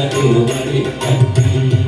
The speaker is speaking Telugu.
మన్నల్ల తిరుమడి